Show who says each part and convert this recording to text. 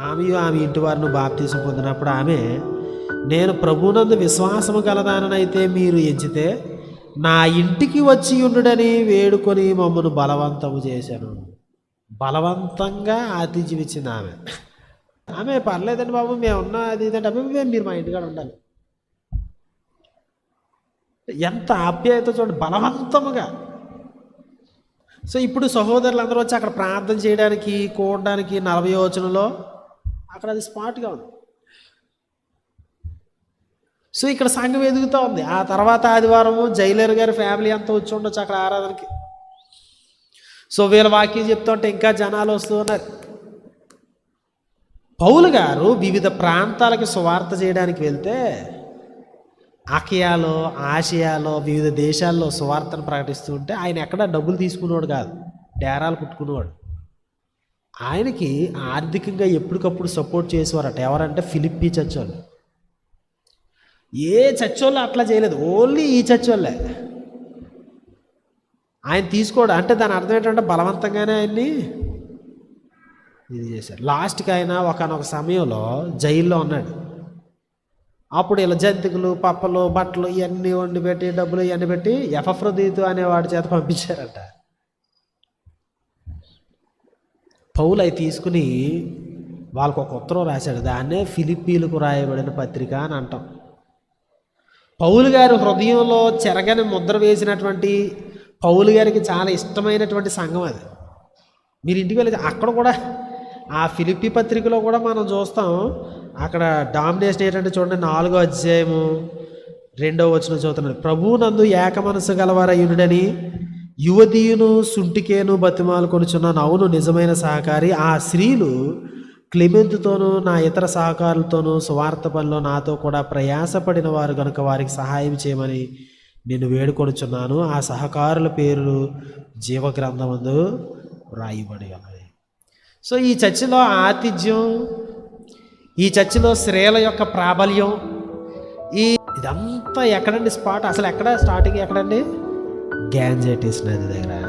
Speaker 1: ఆమె ఆమె ఇంటి వారిని బాప్తీసం పొందినప్పుడు ఆమె నేను ప్రభునందు విశ్వాసము గలదాననైతే మీరు ఎంచితే నా ఇంటికి వచ్చి ఉండుడని వేడుకొని మమ్మను బలవంతము చేశాను. బలవంతంగా ఆతిథ్యం ఆమె. ఆమె పర్లేదండి బాబు మేము అది ఇదంటే మీరు మా ఇంటికాడ ఉండాలి. ఎంత ఆప్యాయత చూడండి బలవంతముగా. సో ఇప్పుడు సహోదరులు అందరూ వచ్చి అక్కడ ప్రార్థన చేయడానికి కూడడానికి నలభై యోచనలో అక్కడ అది స్పాట్గా ఉంది. సో ఇక్కడ సంఘం ఎదుగుతూ ఉంది. ఆ తర్వాత ఆదివారము జైలర్ గారి ఫ్యామిలీ అంతా వచ్చి ఉండొచ్చు అక్కడ ఆరాధనకి. సో వీళ్ళ వాక్యం చెప్తుంటే ఇంకా జనాలు వస్తూ ఉన్నారు. పౌలు గారు వివిధ ప్రాంతాలకి సువార్త చేయడానికి వెళ్తే ఆకియాలో ఆసియాలో వివిధ దేశాల్లో సువార్తను ప్రకటిస్తూ ఉంటే ఆయన ఎక్కడ డబ్బులు తీసుకునేవాడు కాదు. డేరాలు కుట్టుకునేవాడు ఆయనకి ఆర్థికంగా ఎప్పటికప్పుడు సపోర్ట్ చేసేవారట. ఎవరంటే ఫిలిప్పీ చర్చ్ వాళ్ళు ఏ చర్చ్ వాళ్ళు అట్లా చేయలేదు. ఓన్లీ ఈ చర్చ్ వాళ్ళే ఆయన తీసుకోడు. అంటే దాని అర్థం ఏంటంటే బలవంతంగానే ఆయన్ని ఇది చేశారు. లాస్ట్కి ఆయన ఒకనొక సమయంలో జైల్లో ఉన్నాడు. అప్పుడు ఇలా జంతికలు పప్పలు బట్టలు ఇవన్నీ వండి పెట్టి డబ్బులు ఇవన్నీ పెట్టి ఎఫ్రదీతు అనేవాడి చేత పంపించారట. పౌలు అవి తీసుకుని వాళ్ళకు ఒక ఉత్తరం రాశాడు. దాన్నే ఫిలిప్పీలకు రాయబడిన పత్రిక అని అంటాం. పౌలు గారు హృదయంలో చెరగని ముద్ర వేసినటువంటి పౌలు గారికి చాలా ఇష్టమైనటువంటి సంఘం అది. మీరు ఇంటికి వెళ్ళి అక్కడ కూడా ఆ ఫిలిపి పత్రికలో కూడా మనం చూస్తాం అక్కడ డామినేషన్ ఏంటంటే చూడండి నాలుగో అధ్యాయము రెండో వచ్చిన చదువుతున్నాడు. ప్రభు నందు ఏక మనసు గలవారయునుడని యువతీయును సుంటికేను బతిమాలు కొనుచున్నాను. అవును నిజమైన సహకారి. ఆ స్త్రీలు క్లిమెంతుతోనూ నా ఇతర సహకారులతోనూ స్వార్థ పనిలో నాతో కూడా ప్రయాసపడిన వారు కనుక వారికి సహాయం చేయమని నేను వేడుకొనుచున్నాను. ఆ సహకారుల పేర్లు జీవగ్రంథమందు రాయబడి ఉన్నది సో ఈ చర్చిలో ఆతిథ్యం ఈ చర్చిలో స్త్రీల యొక్క ప్రాబల్యం ఈ ఇదంతా ఎక్కడండి స్పాట్ అసలు ఎక్కడ స్టార్టింగ్ ఎక్కడండి? గ్యాంజైటిస్ నది దగ్గర.